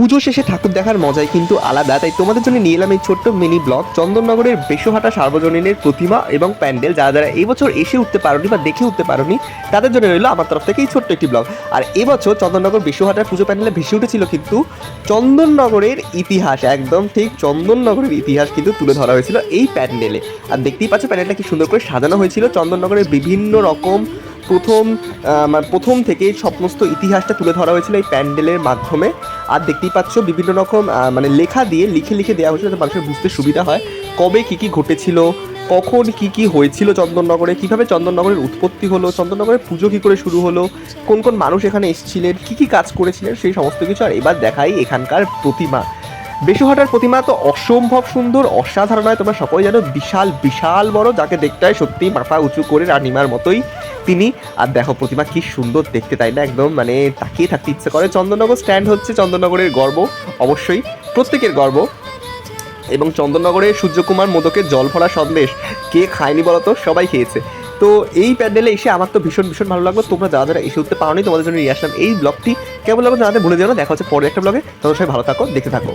পুজো শেষে ঠাকুর দেখার মজাই কিন্তু আলাদা, তাই তোমাদের জন্য নিয়ে এলাম এই ছোট্ট মিনি ব্লগ চন্দননগরের বেশহাটা সার্বজনীনের প্রতিমা এবং প্যান্ডেল, যারা যারা এই বছর এসে উঠতে পারোনি বা দেখে উঠতে পারোনি, তাদের জন্য রইল আমার তরফ থেকে এই ছোট্ট একটি ব্লগ আর এবছর চন্দননগর বেশহাটার পুজো প্যান্ডেলে ভেসে উঠেছিল কিন্তু চন্দননগরের ইতিহাস, একদম ঠিক চন্দননগরের ইতিহাস কিন্তু তুলে ধরা হয়েছিল এই প্যান্ডেলে। আর দেখতেই পাচ্ছ প্যান্ডেলটা কি সুন্দর করে সাজানো হয়েছিল। চন্দননগরের বিভিন্ন রকম প্রথম মানে প্রথম থেকে সমস্ত ইতিহাসটা তুলে ধরা হয়েছিল এই প্যান্ডেলের মাধ্যমে। আর দেখতেই পাচ্ছ বিভিন্ন রকম মানে লেখা দিয়ে, লিখে লিখে দেওয়া হয়েছিল যাতে মানুষের বুঝতে সুবিধা হয়। কবে কি কি ঘটেছিল, কখন কি কি হয়েছিল চন্দননগরে, কীভাবে চন্দননগরের উৎপত্তি হলো, চন্দননগরের পুজো কী করে শুরু হলো, কোন কোন মানুষ এখানে এসেছিলেন, কি কি কাজ করেছিলেন, সেই সমস্ত কিছু আর এবার দেখাই এখানকার প্রতিমা। বেশুহাটার প্রতিমা তো অসম্ভব সুন্দর, অসাধারণ হয়। তোমরা সকলে জানো, বিশাল বিশাল বড়, যাকে দেখতে হয় সত্যি মাথা উঁচু করে রানিমার মতোই। তিনি। আর দেখো, প্রতিমা কি সুন্দর দেখতে, তাই না? একদম মানে তাকিয়ে থাকতে ইচ্ছে করে। চন্দননগর স্ট্যান্ড হচ্ছে চন্দননগরের গর্ব, অবশ্যই প্রত্যেকের গর্ব। এবং চন্দননগরের সূর্যকুমার মোদকের জল ভরা সন্দেশ, কে খায়নি বলতো সবাই খেয়েছে। তো এই প্যান্ডেলে এসে আমার তো ভীষণ ভীষণ ভালো লাগল। তোমরা যারা যারা এসে উঠতে পারোনি, তোমাদের জন্য নিয়ে আসলাম এই ব্লগটি। কেমন লাগল জানাতে ভুলে যেও না। দেখা হচ্ছে পরে একটা ব্লগে। তোমরা সবাই ভালো থাকো, দেখতে থাকো।